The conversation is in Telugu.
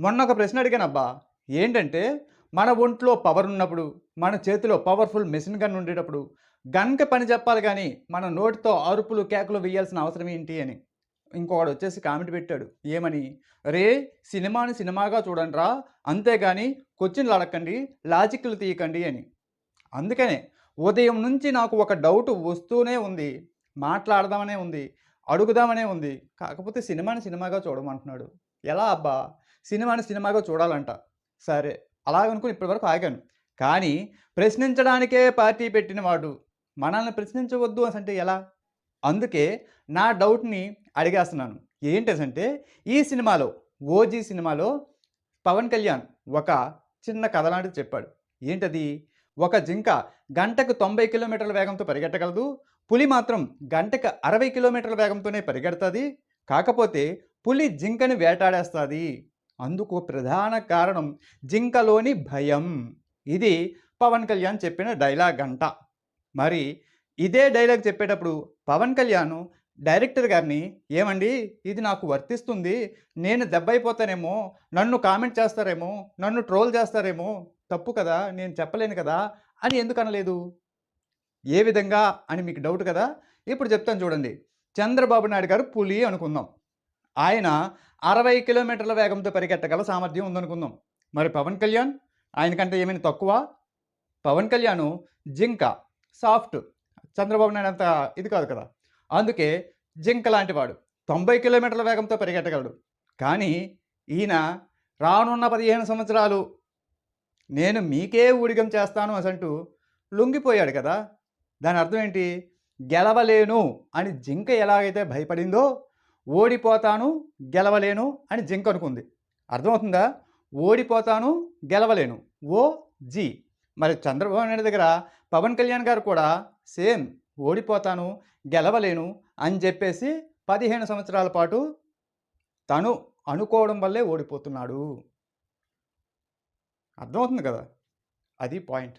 మొన్న ఒక ప్రశ్న అడిగానబ్బా ఏంటంటే మన ఒంట్లో పవర్ ఉన్నప్పుడు మన చేతిలో పవర్ఫుల్ మెషిన్ గన్ ఉండేటప్పుడు గన్కి పని చెప్పాలి కానీ మన నోటితో అరుపులు కేకలు వేయాల్సిన అవసరం ఏంటి అని. ఇంకొకడు వచ్చేసి కామెంట్ పెట్టాడు. ఏమని? రే సినిమాని సినిమాగా చూడండిరా అంతేగాని కొచ్చిన్లు అడగండి లాజిక్లు తీయకండి అని. అందుకనే ఉదయం నుంచి నాకు ఒక డౌట్ వస్తూనే ఉంది. మాట్లాడదామనే ఉంది. అడుగుదామనే ఉంది. కాకపోతే సినిమాని సినిమాగా చూడమంటున్నాడు. ఎలా అబ్బా? సినిమాని సినిమాగా చూడాలంట. సరే అలాగనుకుని ఇప్పటివరకు ఆగాను. కానీ ప్రశ్నించడానికే పార్టీ పెట్టిన వాడు మనల్ని ప్రశ్నించవద్దు అంటే ఎలా? అందుకే నా డౌట్ని అడిగేస్తున్నాను. ఏంటంటే ఈ సినిమాలో ఓజీ సినిమాలో పవన్ కళ్యాణ్ ఒక చిన్న కథ లాంటిది చెప్పాడు. ఏంటది? ఒక జింక గంటకు తొంభై కిలోమీటర్ల వేగంతో పరిగెట్టగలదు. పులి మాత్రం గంటకు అరవై కిలోమీటర్ల వేగంతోనే పరిగెడుతుంది. కాకపోతే పులి జింకని వేటాడేస్తుంది. అందుకు ప్రధాన కారణం జింకలోని భయం. ఇది పవన్ కళ్యాణ్ చెప్పిన డైలాగ్ అంట. మరి ఇదే డైలాగ్ చెప్పేటప్పుడు పవన్ కళ్యాణ్ డైరెక్టర్ గారిని ఏమండి ఇది నాకు వర్తిస్తుంది నేను దెబ్బైపోతానేమో నన్ను కామెంట్ చేస్తారేమో నన్ను ట్రోల్ చేస్తారేమో తప్పు కదా నేను చెప్పలేను కదా అని ఎందుకు అనలేదు? ఏ విధంగా అని మీకు డౌట్ కదా? ఇప్పుడు చెప్తాను చూడండి. చంద్రబాబు నాయుడు గారు పులి అనుకుందాం. ఆయన అరవై కిలోమీటర్ల వేగంతో పరిగెట్టగల సామర్థ్యం ఉందనుకుందాం. మరి పవన్ కళ్యాణ్? ఆయనకంటే ఏమైనా తక్కువ? పవన్ కళ్యాణ్ జింక సాఫ్ట్. చంద్రబాబు నాయుడు అంత ఇది కాదు కదా. అందుకే జింక లాంటివాడు. తొంభై కిలోమీటర్ల వేగంతో పరిగెట్టగలడు కానీ ఈయన రానున్న పదిహేను సంవత్సరాలు నేను మీకే ఊడిగం చేస్తాను అసంటూ లొంగిపోయాడు కదా. దాని అర్థం ఏంటి? గెలవలేను అని జింక ఎలాగైతే భయపడిందో ఓడిపోతాను గెలవలేను అని జింక్ అనుకుంది. అర్థమవుతుందా? ఓడిపోతాను గెలవలేను. ఓ జీ. మరి చంద్రబాబు నాయుడు దగ్గర పవన్ కళ్యాణ్ గారు కూడా సేమ్ ఓడిపోతాను గెలవలేను అని చెప్పేసి పదిహేను సంవత్సరాల పాటు తను అనుకోవడం వల్లే ఓడిపోతున్నాడు. అర్థమవుతుంది కదా? అది పాయింట్.